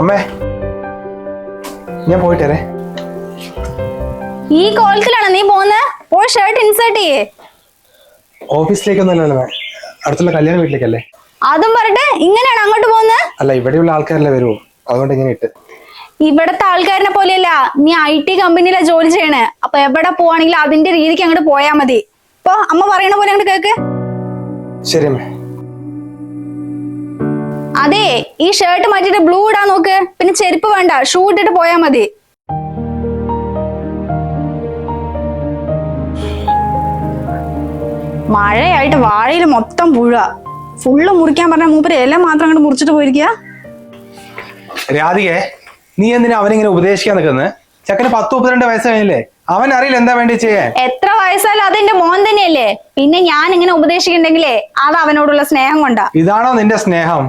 അമ്മേ ഞാൻ പോയിട്ടേ ഈ കോലത്തിലാണോ നീ പോകുന്നത് പോയി ഷർട്ട് ഇൻസേർട്ട് ചെയ്യേ. ഓഫീസിലേക്ക് അടുത്തുള്ള കല്യാണ വീട്ടിലേക്കല്ലേ? അതും പറഞ്ഞിട്ട് ഇങ്ങനെയാണ് അങ്ങോട്ട് പോകുന്നത് അല്ല ഇവിടെയുള്ള ആൾക്കാരല്ലേ വരുമോ അതുകൊണ്ട് ഇങ്ങനെ ഇട്ട്. ഇവിടത്തെ ആൾക്കാരനെ പോലെയല്ല. നീ ഐ ടി കമ്പനിയിലെ ജോലി ചെയ്യണേ. അപ്പൊ എവിടെ പോവാണെങ്കിലും അതിന്റെ രീതിക്ക് അങ്ങോട്ട് പോയാ മതി. ഇപ്പൊ അമ്മ പറയണ പോലെ അങ്ങോട്ട് കേക്ക്. ശരി അമ്മേ. അതെ ഈ ഷർട്ട് മാറ്റിട്ട് ബ്ലൂ ഇടാൻ നോക്ക്. പിന്നെ ചെരുപ്പ് വേണ്ട ഷൂ ഇട്ടിട്ട് പോയാ മതി. മഴയായിട്ട് വാഴയിൽ മൊത്തം പുഴ. ഫുള്ള് മുറിക്കാൻ പറഞ്ഞ മൂപ്പര് ഇല മാത്രം അങ്ങോട്ട് മുറിച്ചിട്ട് പോയിരിക്കുക രാധികെ നീ എന്തിനാ അവനിങ്ങനെ ഉപദേശിക്കാൻ നിൽക്കുന്നത് ചെക്കന് പത്ത് മുപ്പത്തിരണ്ട് വയസ്സ് കഴിഞ്ഞില്ലേ? അവൻ അറിയില്ല എന്താ വേണ്ടി ചെയ്യാൻ. എത്ര വയസ്സായാലും അതെന്റെ മോൻ തന്നെയല്ലേ. പിന്നെ ഞാൻ ഇങ്ങനെ ഉപദേശിക്കണ്ടെങ്കിലേ അത് അവനോടുള്ള സ്നേഹം കൊണ്ടാ. ഇതാണോ നിന്റെ സ്നേഹം?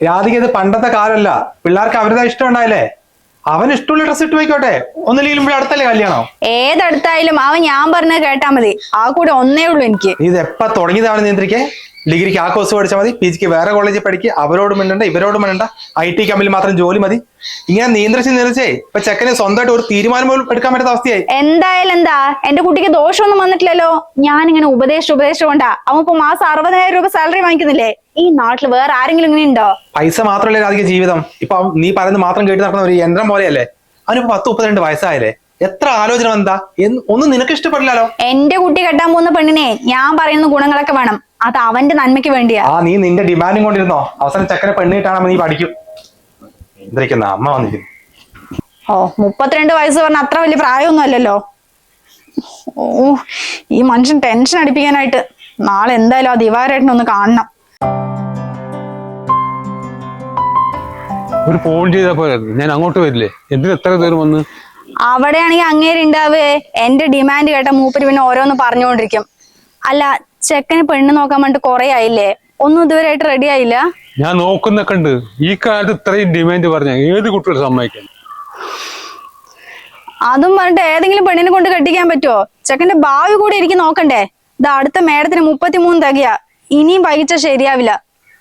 രാധിക ഇത് പണ്ടത്തെ കാലമല്ല പിള്ളേർക്ക് അവരുടെ ഇഷ്ടം ഉണ്ടായില്ലേ? അവൻ ഇഷ്ടമുള്ള ഡ്രസ് ഇട്ട് പോയിക്കോട്ടെ. ഒന്നില്ലെങ്കിലും ഇവിടെ അടുത്തല്ലേ കല്യാണം? ഏതടുത്തായാലും അവൻ ഞാൻ പറഞ്ഞത് കേട്ടാ മതി. ആ കൂടെ ഒന്നേ ഉള്ളൂ എനിക്ക്. ഇത് എപ്പ തുടങ്ങിയതാണ് നിയന്ത്രിക്കേ? ഡിഗ്രിക്ക് ആ കോഴ്സ് പഠിച്ചാൽ മതി പി ജിക്ക് വേറെ കോളേജിൽ പഠിക്കുക അവരോട് മിണ്ടണ്ട ഇവരോട് മിണ്ടണ്ട ഐ ടി കമ്പനിയിൽ മാത്രം ജോലി മതി. ഇങ്ങനെ നിയന്ത്രിച്ച് നിയന്ത്രിച്ചേ ഇപ്പൊ ചെക്കനെ സ്വന്തമായിട്ട് ഒരു തീരുമാനം പോലും എടുക്കാൻ പറ്റാത്ത അവസ്ഥയായി. എന്തായാലും എന്താ എന്റെ കുട്ടിക്ക് ദോഷമൊന്നും വന്നിട്ടില്ലല്ലോ. ഞാൻ ഇങ്ങനെ ഉപദേശം ഉപദേശം കൊണ്ടാ അവൻ ഇപ്പൊ മാസം അറുപതിനായിരം രൂപ സാലറി വാങ്ങിക്കുന്നില്ലേ? ഈ നാട്ടിൽ വേറെ ആരെങ്കിലും ഇങ്ങനെ ഉണ്ടോ? പൈസ മാത്രമല്ലേ അധികം ജീവിതം? ഇപ്പൊ നീ പറയുന്നത് മാത്രം കേട്ട് നടക്കുന്ന ഒരു യന്ത്രം പോലെയല്ലേ? അവനിപ്പോ പത്ത് മുപ്പത്തിരണ്ട് വയസ്സായല്ലേ? എത്ര ആലോചന എന്താ ഒന്നും നിനക്ക് ഇഷ്ടപ്പെടില്ലല്ലോ. എന്റെ കുട്ടി കെട്ടാൻ പോകുന്ന പെണ്ണിനെ ഞാൻ പറയുന്ന ഗുണങ്ങളൊക്കെ വേണം. അത് അവന്റെ നന്മയ്ക്ക് വേണ്ടിയാ. ആ നീ നിന്റെ ഡിമാൻഡും കൊണ്ടിരുന്നോ? അവസാനം ചക്കര പെണ്ണിട്ടാണോ നീ പഠിക്കും. എന്തിരിക്കുന്ന അമ്മ വന്നിരിക്കുന്നു. ഓ മുപ്പത്തിരണ്ട് വയസ്സ് പറഞ്ഞ അത്ര വലിയ പ്രായമൊന്നും അല്ലല്ലോ. ഓ ഈ മനുഷ്യൻ ടെൻഷൻ അടിപ്പിക്കാനായിട്ട് നാളെ എന്തായാലും ആ ദിവാരേട്ടനൊന്ന് കാണണം. ഒരു ഫോൺ ചെയ്താൽ പോലെ ഞാൻ അങ്ങോട്ട് വരില്ലേ? എന്തിന് എത്ര ദൂരം വന്ന്? അവിടെയാണെങ്കിൽ അങ്ങേരുണ്ടാവേ എന്റെ ഡിമാൻഡ് കേട്ട മൂപ്പര് പിന്നെ ഓരോന്ന് പറഞ്ഞുകൊണ്ടിരിക്കും. അല്ല ചെക്കന് പെണ്ണ് നോക്കാൻ വേണ്ടി കൊറേ ആയില്ലേ? ഒന്നും ഇതുവരെ ആയിട്ട് റെഡി ആയില്ല? ഞാൻ നോക്കുന്നൊക്കെ ഉണ്ട്. ഈ കാലത്ത് ഇത്രയും ഡിമാൻഡ് പറഞ്ഞ ഏത് കുട്ടികൾ സമ്മതിക്കാൻ അതും പറഞ്ഞിട്ട് ഏതെങ്കിലും പെണ്ണിനെ കൊണ്ട് കെട്ടിക്കാൻ പറ്റുമോ ചെക്കന്റെ ഭാവി കൂടി എനിക്ക് നോക്കണ്ടേ? ഇതാ അടുത്ത മേഡത്തിന് മുപ്പത്തിമൂന്ന് തകയാ. ഇനിയും വൈകിച്ച ശരിയാവില്ല.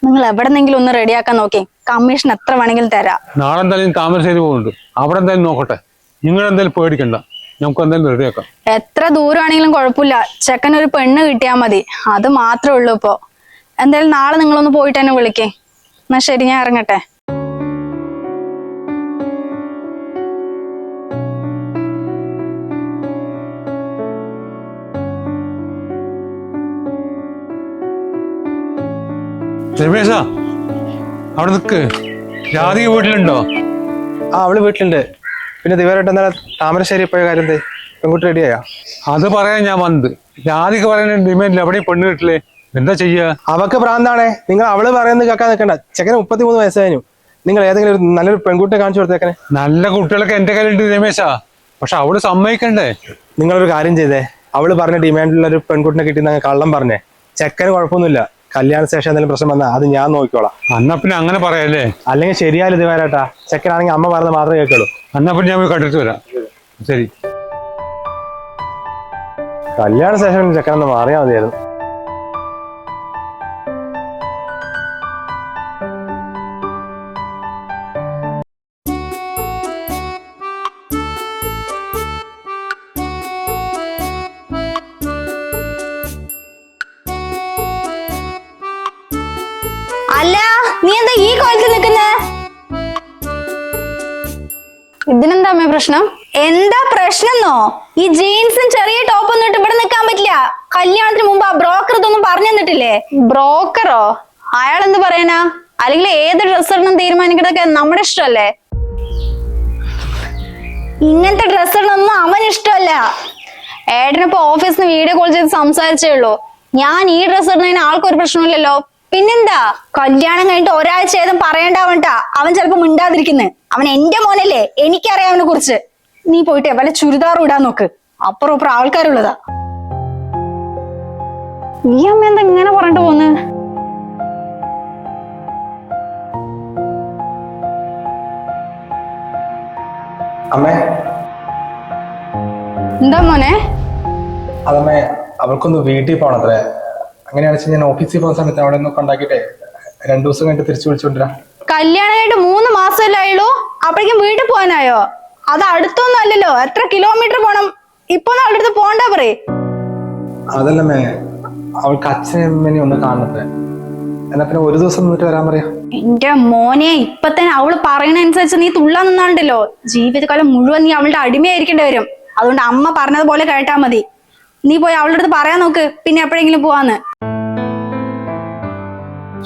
നിങ്ങൾ എവിടെന്നെങ്കിലും ഒന്ന് റെഡിയാക്കാൻ നോക്കി. കമ്മീഷൻ എത്ര വേണമെങ്കിലും തരാം. നാളെ എന്തായാലും താമരശ്ശേരി പോകുന്നുണ്ട്. അവിടെ എന്തായാലും നോക്കട്ടെ. നിങ്ങൾ എന്തായാലും പേടിക്കണ്ട. നമുക്ക് എന്തായാലും റെഡിയാക്കാം എത്ര ദൂരമാണെങ്കിലും കുഴപ്പമില്ല. ചെക്കൻ ഒരു പെണ്ണ് കിട്ടിയാൽ മതി. അത് മാത്രമേ ഉള്ളൂ ഇപ്പോ. എന്തായാലും നാളെ നിങ്ങളൊന്ന് പോയിട്ട് എന്നെ വിളിക്കേ. എന്നാ ശരി ഞാൻ ഇറങ്ങട്ടെ. രമേശാ അവിടെ നിൽക്ക് രാധിക വീട്ടിലുണ്ടോ? ആ അവൾ വീട്ടിലുണ്ട്. പിന്നെ ദിവരായിട്ട് എന്താ താമരശ്ശേരി പോയ കാര്യം പെൺകുട്ടി റെഡിയായോ അത് പറയാൻ ഞാൻ വന്നത്. രാധിക പറയുന്ന ഡിമാൻഡിൽ എവിടെയും പെണ്ണ് കിട്ടില്ലേ? എന്താ ചെയ്യുക അവക്ക് പ്രാന്താണേ നിങ്ങൾ അവൾ പറയുന്നത് കേൾക്കാൻ നിൽക്കണ്ട. ചെക്കന് മുപ്പത്തിമൂന്ന് വയസ്സ് കഴിഞ്ഞു. നിങ്ങൾ ഏതെങ്കിലും ഒരു നല്ലൊരു പെൺകുട്ടിയെ കാണിച്ചു കൊടുത്തേക്കനെ നല്ല കുട്ടികളൊക്കെ എന്റെ കയ്യിലുണ്ട് രമേശാ. പക്ഷെ അവൾ സമ്മതിക്കണ്ടേ? നിങ്ങളൊരു കാര്യം ചെയ്തേ. അവൾ പറഞ്ഞ ഡിമാൻഡുള്ള ഒരു പെൺകുട്ടിനെ കിട്ടി കള്ളം പറഞ്ഞേ. ചെക്കന് കുഴപ്പമൊന്നുമില്ല. കല്യാണ ശേഷം എന്തെങ്കിലും പ്രശ്നം വന്നാ അത് ഞാൻ നോക്കിക്കോളാം. എന്നാ പിന്നെ അങ്ങനെ പറയല്ലേ? അല്ലെങ്കിൽ ശരിയായാലും ഇത് വരാട്ടാ ചെക്കനാണെങ്കിൽ അമ്മ പറഞ്ഞത് മാത്രമേ കേൾക്കുള്ളൂ. എന്നാ പിന്നെ ഞാൻ പോയി കണ്ടിട്ട് വരാം. ശരി. കല്യാണ ശേഷം ചെക്കനൊന്ന് മാറിയാൽ മതിയായിരുന്നു. അല്ല നീ എന്താ ഈ കോലത്തിൽ നിൽക്കുന്നേ? ഇതിനെന്താ അമ്മേ പ്രശ്നം? എന്താ പ്രശ്നന്നോ? ഈ ജീൻസും ചെറിയ ടോപ്പൊന്നും ഇട്ട് ഇവിടെ നിൽക്കാൻ പറ്റില്ല. കല്യാണത്തിന് മുമ്പ് ആ ബ്രോക്കർ ഇതൊന്നും പറഞ്ഞു തന്നിട്ടില്ലേ? ബ്രോക്കറോ? അയാൾ എന്ത് പറയാനാ? അല്ലെങ്കിൽ ഏത് ഡ്രസ്സ് ഇടണം തീരുമാനിക്കണതൊക്കെ നമ്മുടെ ഇഷ്ടമല്ലേ? ഇങ്ങനത്തെ ഡ്രസ്സ് ഇടണമൊന്നും അവൻ ഇഷ്ടമല്ല. ഏട്ടനിപ്പോ ഓഫീസിൽ നിന്ന് വീഡിയോ കോൾ ചെയ്ത് സംസാരിച്ചേ ഉള്ളൂ. ഞാൻ ഈ ഡ്രസ്സ് ഇടുന്നതിന് ആൾക്കൊരു പ്രശ്നമില്ലല്ലോ. പിന്നെന്താ? കല്യാണം കഴിഞ്ഞിട്ട് ഒരാഴ്ച ഏതും പറയണ്ടാവണ്ട. അവൻ ചിലപ്പോ മിണ്ടാതിരിക്കുന്നു. അവൻ എന്റെ മോനല്ലേ? എനിക്കറിയാം അവനെ കുറിച്ച്. നീ പോയിട്ട് വല്ല ചുരിദാറും ഇടാൻ നോക്ക്. അപ്പുറം ഇപ്പുറം ആൾക്കാരുള്ളതാ. നീ അമ്മ എന്താ ഇങ്ങനെ പറഞ്ഞിട്ട് പോന്ന്? അമ്മേ. എന്താ മോനെ? അതമ്മേ അവൾക്കൊന്ന് വീട്ടിൽ പോണത്രേ. അങ്ങനെയാണെന്ന് വെച്ചാൽ ഞാൻ ഓഫീസിൽ പോകുന്ന സമയത്ത് അവിടെ ഒന്ന് കൊണ്ടാക്കിട്ടെ രണ്ടു ദിവസം കഴിഞ്ഞിട്ട് തിരിച്ചു വിളിച്ചോണ്ടിരാ. കല്യാണം കഴിഞ്ഞിട്ട് മൂന്ന് മാസമല്ലേ ആയുള്ളൂ? അപ്പോഴേക്കും വീട്ടിൽ പോകാനായോ? അത് അടുത്തൊന്നും അല്ലല്ലോ. എത്ര കിലോമീറ്റർ പോണം? ഇപ്പൊ അവളുടെ അടുത്ത് പോണ്ട പറയേ. അതല്ലമ്മേ അവൾക്ക് അച്ഛനും അമ്മേനെ ഒന്ന് കാണുന്നത് എന്നാ പിന്നെ ഒരു ദിവസം നിന്നിട്ട് വരാൻ പറയാം. എന്റെ മോനെ ഇപ്പൊ തന്നെ അവൾ പറയണനുസരിച്ച് നീ തുള്ളാൻ നിന്നാണ്ടല്ലോ. ജീവിതകാലം മുഴുവൻ നീ അവളുടെ അടിമയായിരിക്കേണ്ടി വരും. അതുകൊണ്ട് അമ്മ പറഞ്ഞതുപോലെ കേട്ടാ മതി. നീ പോയി അവളുടെ അടുത്ത് പറയാൻ നോക്ക്. പിന്നെ എപ്പോഴെങ്കിലും പോവാന്ന്.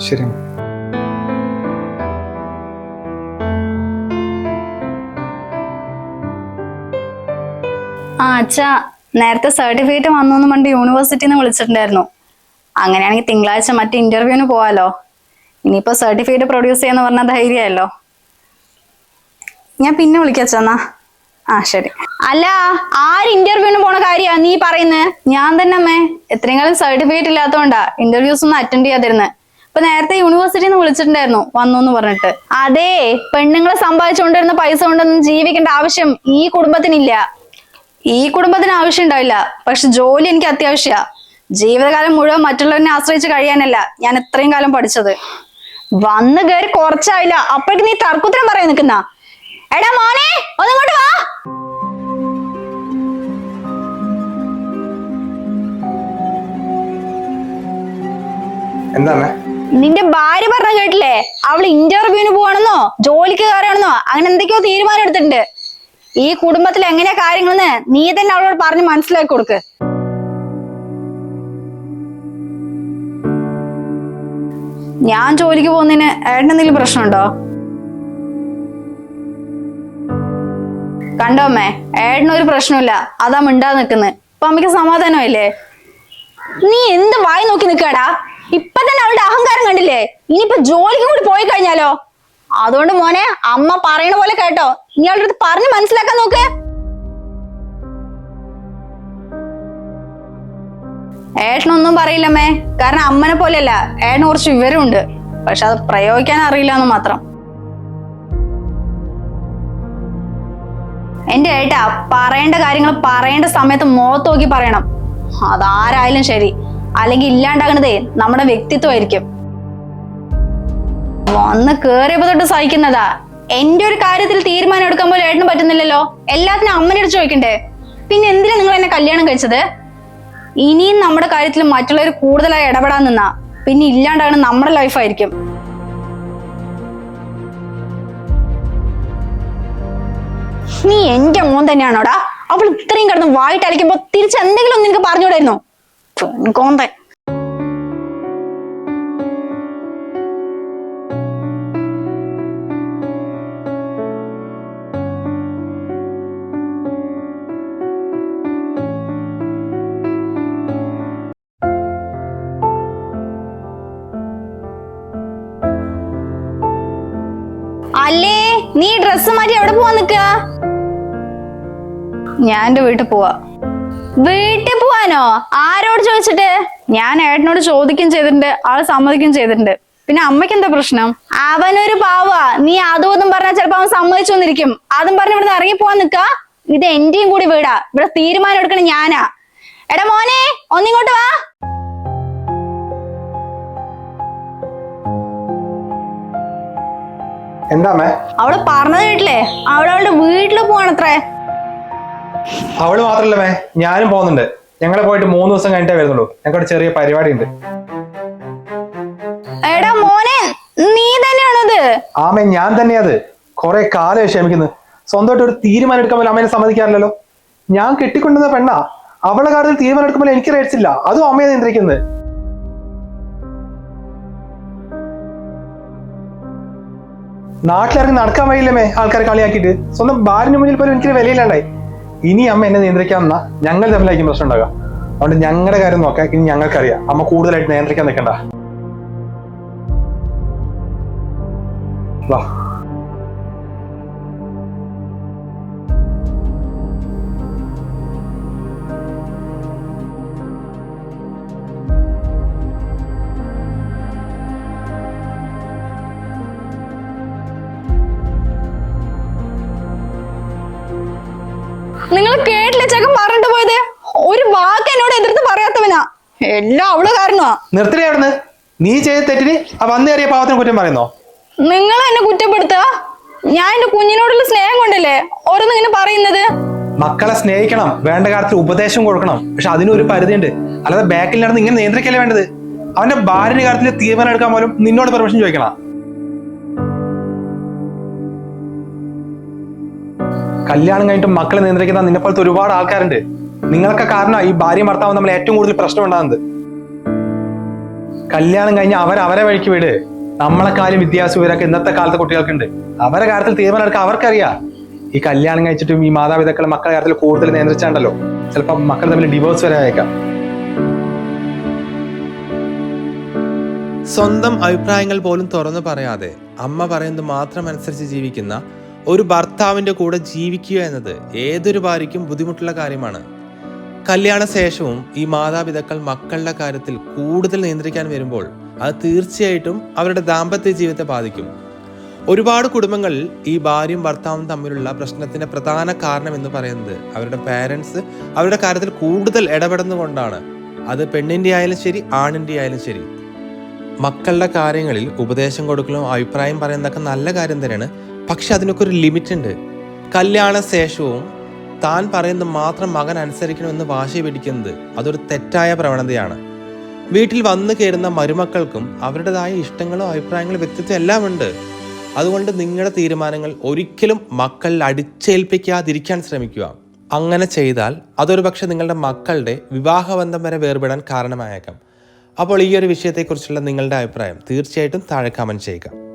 ശരി. ആ അച്ഛാ നേരത്തെ സർട്ടിഫിക്കറ്റ് വന്നു പണ്ട് യൂണിവേഴ്സിറ്റിന്ന് വിളിച്ചിട്ടുണ്ടായിരുന്നു. അങ്ങനെയാണെങ്കിൽ തിങ്കളാഴ്ച മറ്റേ ഇന്റർവ്യൂവിന് പോവാലോ. ഇനിയിപ്പോ സർട്ടിഫിക്കറ്റ് പ്രൊഡ്യൂസ് ചെയ്യാന്ന് പറഞ്ഞ ധൈര്യമല്ലോ ഞാൻ പിന്നെ വിളിക്കാച്ചാന്നാ ആ ശരി. അല്ല ആര് ഇന്റർവ്യൂവിന് പോണ കാര്യാ നീ പറയുന്നത് ഞാൻ തന്നെ അമ്മേ. എത്രയും കാലം സർട്ടിഫിക്കറ്റ് ഇല്ലാത്തോണ്ടാ ഇന്റർവ്യൂസ് ഒന്നും അറ്റൻഡ് ചെയ്യാതിരുന്നത് ഇപ്പൊ നേരത്തെ യൂണിവേഴ്സിറ്റിന്ന് വിളിച്ചിട്ടുണ്ടായിരുന്നു വന്നു എന്ന് പറഞ്ഞിട്ട്. അതെ പെണ്ണുങ്ങളെ സമ്പാദിച്ചുകൊണ്ടിരുന്ന പൈസ കൊണ്ടൊന്നും ജീവിക്കേണ്ട ആവശ്യം ഈ കുടുംബത്തിനില്ല. ഈ കുടുംബത്തിന് ആവശ്യം ഉണ്ടാവില്ല. പക്ഷെ ജോലി എനിക്ക് അത്യാവശ്യമാ ജീവിതകാലം മുഴുവൻ മറ്റുള്ളവരെ ആശ്രയിച്ച് കഴിയാനല്ല ഞാൻ ഇത്രയും കാലം പഠിച്ചത്. വന്ന് കയറി കുറച്ചായില്ല. അപ്പോഴേക്ക് നീ തർക്കുത്തരം പറയാൻ നിൽക്കുന്ന? എടാ മോനെ ഒന്നിങ്ങോട്ട് വാ. എന്താ അമ്മേ നിന്റെ ഭാര്യ പറഞ്ഞ കേട്ടില്ലേ? അവൾ ഇന്റർവ്യൂവിന് പോവാണെന്നോ? ജോലിക്ക് കയറുകയാണെന്നോ? അങ്ങനെ എന്തൊക്കെയോ തീരുമാനം എടുത്തിട്ടുണ്ട്. ഈ കുടുംബത്തിൽ എങ്ങനെയാ കാര്യങ്ങളെന്ന് നീ തന്നെ അവളോട് പറഞ്ഞ് മനസ്സിലാക്കി കൊടുക്ക്. ഞാൻ ജോലിക്ക് പോകുന്നതിന് ഏട്ടൻ എന്തെങ്കിലും പ്രശ്നമുണ്ടോ? കണ്ടോ അമ്മേ? ഏട്ടനൊരു പ്രശ്നമില്ല അതാ മിണ്ടാ നിക്കുന്നത് ഇപ്പൊ അമ്മയ്ക്ക് സമാധാനമില്ലേ നീ എന്ത് വായി നോക്കി നിൽക്കാടാ ഇപ്പൊ തന്നെ അവളുടെ അഹങ്കാരം കണ്ടില്ലേ? ഇനിയിപ്പോ ജോലിക്ക് കൂടി പോയി കഴിഞ്ഞാലോ? അതുകൊണ്ട് മോനെ അമ്മ പറയണ പോലെ കേട്ടോ. ഇനി അവളുടെ അടുത്ത് പറഞ്ഞ് മനസ്സിലാക്കാൻ നോക്ക്. ഏട്ടനൊന്നും പറയില്ലമ്മേ. കാരണം അമ്മനെ പോലെയല്ല. ഏട്ടന് കുറച്ച് വിവരമുണ്ട്. പക്ഷെ അത് പ്രയോഗിക്കാൻ അറിയില്ല എന്ന് മാത്രം. എന്റെ ഏട്ടാ പറയേണ്ട കാര്യങ്ങൾ പറയേണ്ട സമയത്ത് മുഖത്ത് നോക്കി പറയണം. അതാരായാലും ശരി. അല്ലെങ്കിൽ ഇല്ലാണ്ടാകണതേ നമ്മുടെ വ്യക്തിത്വമായിരിക്കും. വന്ന് കേറിയപ്പോ തൊട്ട് സഹിക്കുന്നതാ. എന്റെ ഒരു കാര്യത്തിൽ തീരുമാനം എടുക്കാൻ പോലും ഏട്ടന് പറ്റുന്നില്ലല്ലോ. എല്ലാത്തിനും അമ്മനോട് ചോദിക്കണ്ടേ? പിന്നെ എന്തിനാ നിങ്ങൾ എന്നെ കല്യാണം കഴിച്ചത്? ഇനിയും നമ്മുടെ കാര്യത്തിൽ മറ്റുള്ളവർ കൂടുതലായി ഇടപെടാൻ നിന്നാ. പിന്നെ ഇല്ലാണ്ടാണ് നമ്മുടെ ലൈഫായിരിക്കും നീ എന്റെ മോൻ തന്നെയാണോടാ? അവൾ ഇത്രയും കിടന്ന് വായിട്ട് അലയ്ക്കുമ്പോ തിരിച്ച് എന്തെങ്കിലും ഒന്ന് നിനക്ക് പറഞ്ഞുകൂടായിരുന്നോ? പെൺകോന്തൻ അല്ലേ നീ ഡ്രസ് മാറ്റി എവിടെ പോവാൻ നിക്ക ഞാൻ എന്റെ വീട്ടിൽ പോവാ. വീട്ടിൽ പോവാനോ ആരോട് ചോദിച്ചിട്ട്? ഞാൻ ഏട്ടനോട് ചോദിക്കുകയും ചെയ്തിട്ടുണ്ട്. ആൾ സമ്മതിക്കുകയും ചെയ്തിട്ടുണ്ട്. പിന്നെ അമ്മയ്ക്ക് എന്താ പ്രശ്നം? അവനൊരു പാവാ. നീ അതും ഇതും പറഞ്ഞാൽ ചിലപ്പോ അവൻ സമ്മതിച്ചു വന്നിരിക്കും. അതും പറഞ്ഞ് ഇവിടുന്ന് ഇറങ്ങി പോവാൻ നിക്ക. ഇത് എന്റെയും കൂടി വീടാ. ഇവിടെ തീരുമാനം എടുക്കണ ഞാനാ. എടാ മോനെ ഒന്നിങ്ങോട്ട് വാ. എന്താമേ അവൾ പറഞ്ഞത് കേട്ടില്ലേ? അവളവളുടെ വീട്ടിൽ പോവാണത്രേ. അവൾ മാത്രല്ലേ ഞാനും പോകുന്നുണ്ട്. ഞങ്ങളെ പോയിട്ട് മൂന്ന് ദിവസം കഴിഞ്ഞിട്ടേ വരുന്നുള്ളൂ. ഞങ്ങൾക്ക് ചെറിയ പരിപാടി ഉണ്ട് എടാ മോനെ നീ തന്നെയാണത്. ആമേ ഞാൻ തന്നെയത്. കുറെ കാലം ക്ഷമിക്കുന്നു. സ്വന്തമായിട്ട് ഒരു തീരുമാനം എടുക്കാൻ പോലും അമ്മേനെ സമ്മതിക്കാറില്ലല്ലോ. ഞാൻ കെട്ടിക്കൊണ്ടുവന്ന പെണ്ണാ. അവളെ കാര്യത്തിൽ തീരുമാനം എടുക്കുമ്പോൾ എനിക്ക് റേറ്റ്സ് ഇല്ല. അതും അമ്മയെ നിയന്ത്രിക്കുന്നത്. നാട്ടിലിറങ്ങി നടക്കാൻ വഴിയില്ലമേ ആൾക്കാരെ കളിയാക്കിയിട്ട്. സ്വന്തം ഭാര്യന് മുന്നിൽ പോലും എനിക്ക് വിലയില്ലാണ്ടായി. ഇനി അമ്മ എന്നെ നിയന്ത്രിക്കാൻ എന്നാ ഞങ്ങൾ തമ്മിലായിരിക്കും പ്രശ്നം ഉണ്ടാകുക അതുകൊണ്ട് ഞങ്ങളുടെ കാര്യം നോക്കാൻ ഇനി ഞങ്ങൾക്കറിയാം. അമ്മ കൂടുതലായിട്ട് നിയന്ത്രിക്കാൻ നിൽക്കണ്ട. വാ. നിങ്ങൾ കേട്ടില്ല ചേക്കൻ പറഞ്ഞിട്ട് പോയത്? ഒരു വാക്ക് എന്നോട് എതിർത്ത് പറയാത്തവനാ. എല്ലാം അവൾ കാരണമാ നിർത്തില്ലേ അവിടുന്ന്. നീ ചെയ്ത തെറ്റിന് ആ വന്നേറിയ പാവത്തിന് കുറ്റം പറയുന്നോ? നിങ്ങൾ എന്നെ കുറ്റപ്പെടുത്തുക? ഞാൻ എന്റെ കുഞ്ഞിനോടുള്ള സ്നേഹം കൊണ്ടല്ലേ ഓരോന്ന് ഇങ്ങനെ പറയുന്നത്? മക്കളെ സ്നേഹിക്കണം വേണ്ട കാര്യത്തിൽ ഉപദേശം കൊടുക്കണം. പക്ഷെ അതിനൊരു പരിധിയുണ്ട്. അല്ലാതെ ബാക്കിൽ നടന്ന് ഇങ്ങനെ നിയന്ത്രിക്കല്ലേ വേണ്ടത്? അവന്റെ ഭാര്യ കാര്യത്തിൽ തീരുമാനം എടുക്കാൻ പോലും നിന്നോട് പെർമിഷൻ ചോദിക്കണം? കല്യാണം കഴിഞ്ഞിട്ട് മക്കളെ നിയന്ത്രിക്കുന്ന നിന്നെ പോലത്തെ ഒരുപാട് ആൾക്കാരുണ്ട്. നിങ്ങൾക്ക് കാരണം ഈ ഭാര്യ ഭർത്താവ് നമ്മൾ ഏറ്റവും കൂടുതൽ പ്രശ്നം ഉണ്ടാകുന്നത്. കല്യാണം കഴിഞ്ഞ് അവർ അവരെ വഴിക്ക് വിട്. നമ്മളെക്കാളും വിദ്യാഭ്യാസ ഇവരൊക്കെ ഇന്നത്തെ കാലത്തെ കുട്ടികൾക്കുണ്ട്. അവരെ കാര്യത്തിൽ തീരുമാനം എടുക്കാൻ അവർക്കറിയാം. ഈ കല്യാണം കഴിച്ചിട്ടും ഈ മാതാപിതാക്കൾ മക്കളെ കാര്യത്തിൽ കൂടുതൽ നിയന്ത്രിച്ചാണ്ടല്ലോ. ചിലപ്പോൾ മക്കൾ തമ്മിൽ ഡിവോഴ്സ് വരെ അയക്കാം സ്വന്തം അഭിപ്രായങ്ങൾ പോലും തുറന്നു പറയാതെ അമ്മ പറയുന്നത് മാത്രം അനുസരിച്ച് ജീവിക്കുന്ന ഒരു ഭർത്താവിന്റെ കൂടെ ജീവിക്കുക എന്നത് ഏതൊരു ഭാര്യയ്ക്കും ബുദ്ധിമുട്ടുള്ള കാര്യമാണ്. കല്യാണ ശേഷവും ഈ മാതാപിതാക്കൾ മക്കളുടെ കാര്യത്തിൽ കൂടുതൽ നിയന്ത്രിക്കാൻ വരുമ്പോൾ അത് തീർച്ചയായിട്ടും അവരുടെ ദാമ്പത്യ ജീവിതത്തെ ബാധിക്കും. ഒരുപാട് കുടുംബങ്ങളിൽ ഈ ഭാര്യയും ഭർത്താവും തമ്മിലുള്ള പ്രശ്നത്തിന്റെ പ്രധാന കാരണം എന്ന് പറയുന്നത് അവരുടെ പാരൻസ് അവരുടെ കാര്യത്തിൽ കൂടുതൽ ഇടപെടുന്നതുകൊണ്ടാണ്. അത് പെണ്ണിന്റെ ആയാലും ശരി ആണിന്റെ ആയാലും ശരി. മക്കളുടെ കാര്യങ്ങളിൽ ഉപദേശം കൊടുക്കലും അഭിപ്രായം പറയുന്നതൊക്കെ നല്ല കാര്യം തന്നെയാണ്. പക്ഷെ അതിനൊക്കെ ഒരു ലിമിറ്റ് ഉണ്ട് കല്യാണ ശേഷവും താൻ പറയുന്നത് മാത്രം മകൻ അനുസരിക്കണമെന്ന് വാശി പിടിക്കുന്നത് അതൊരു തെറ്റായ പ്രവണതയാണ്. വീട്ടിൽ വന്നു കയറുന്ന മരുമക്കൾക്കും അവരുടേതായ ഇഷ്ടങ്ങളും അഭിപ്രായങ്ങളും വ്യക്തിത്വം എല്ലാം ഉണ്ട്. അതുകൊണ്ട് നിങ്ങളുടെ തീരുമാനങ്ങൾ ഒരിക്കലും മക്കളിൽ അടിച്ചേൽപ്പിക്കാതിരിക്കാൻ ശ്രമിക്കുക. അങ്ങനെ ചെയ്താൽ അതൊരു പക്ഷെ നിങ്ങളുടെ മക്കളുടെ വിവാഹബന്ധം വരെ വേർപെടാൻ കാരണമായേക്കാം. അപ്പോൾ ഈ ഒരു വിഷയത്തെക്കുറിച്ചുള്ള നിങ്ങളുടെ അഭിപ്രായം തീർച്ചയായിട്ടും താഴെ കമന്റ് ചെയ്യുക.